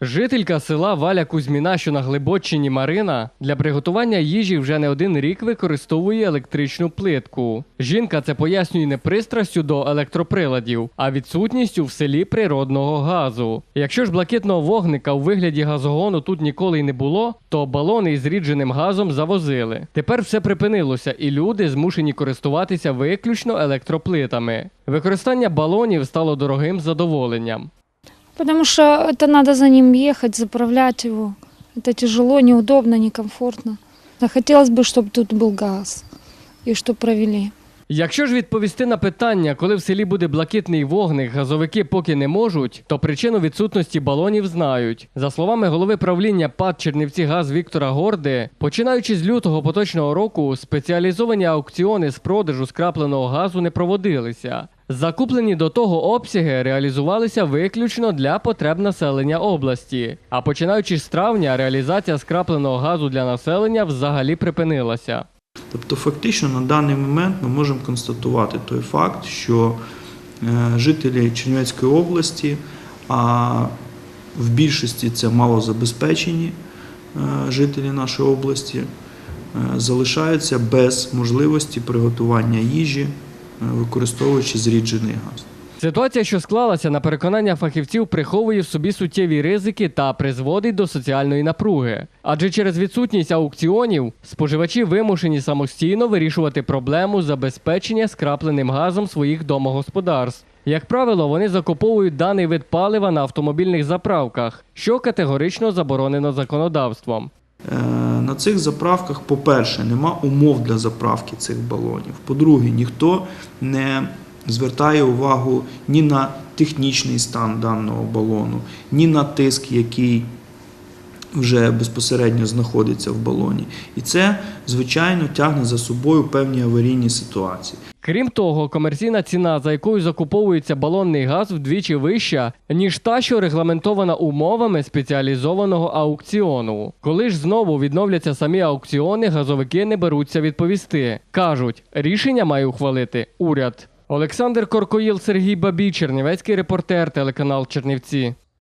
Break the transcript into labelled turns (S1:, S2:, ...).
S1: Жителька села Валя Кузьміна, що на Глибочині Марина, для приготування їжі вже не один рік використовує електричну плитку. Жінка це пояснює не пристрастю до електроприладів, а відсутністю в селі природного газу. Якщо ж блакитного вогника у вигляді газогону тут ніколи й не було, то балони із рідженим газом завозили. Тепер все припинилося, і люди змушені користуватися виключно електроплитами. Використання балонів стало дорогим задоволенням.
S2: Потому что это надо за ним ехать, заправлять его. Это тяжело, неудобно, некомфортно. Да хотелось бы, чтобы тут был газ и что провели.
S1: Якщо ж відповісти на питання, коли в селі буде блакитний вогник, газовики поки не можуть, то причину відсутності балонів знають. За словами голови правління ПАД Чернівці Газ Віктора Горди, починаючи з лютого поточного року, спеціалізовані аукціони з продажу скрапленого газу не проводилися. Закуплені до того обсяги реалізувалися виключно для потреб населення області. А починаючи з травня, реалізація скрапленого газу для населення взагалі припинилася.
S3: Тобто, фактично на даний момент ми можемо констатувати той факт, що е, жителі Чернівецької області, а в більшості це малозабезпечені е, жителі нашої області, е, залишаються без можливості приготування їжі, використовуючи зріджений газ.
S1: Ситуація, що склалася на переконання фахівців, приховує в собі суттєві ризики та призводить до соціальної напруги. Адже через відсутність аукціонів споживачі вимушені самостійно вирішувати проблему забезпечення скрапленим газом своїх домогосподарств. Як правило, вони закуповують даний вид палива на автомобільних заправках, що категорично заборонено законодавством.
S3: Е, На цих заправках, по-перше, нема умов для заправки цих балонів. По-друге, ніхто не звертає увагу ні на технічний стан даного балону, ні на тиск, який вже безпосередньо знаходиться в балоні. І це, звичайно, тягне за собою певні аварійні ситуації.
S1: Крім того, комерційна ціна, за якою закуповується балонний газ, вдвічі вища, ніж та, що регламентована умовами спеціалізованого аукціону. Коли ж знову відновляться самі аукціони, газовики не беруться відповісти. Кажуть, рішення має ухвалити уряд. Олександр Коркоїл, Сергій Бабій, Чернівецький репортер, телеканал Чернівці.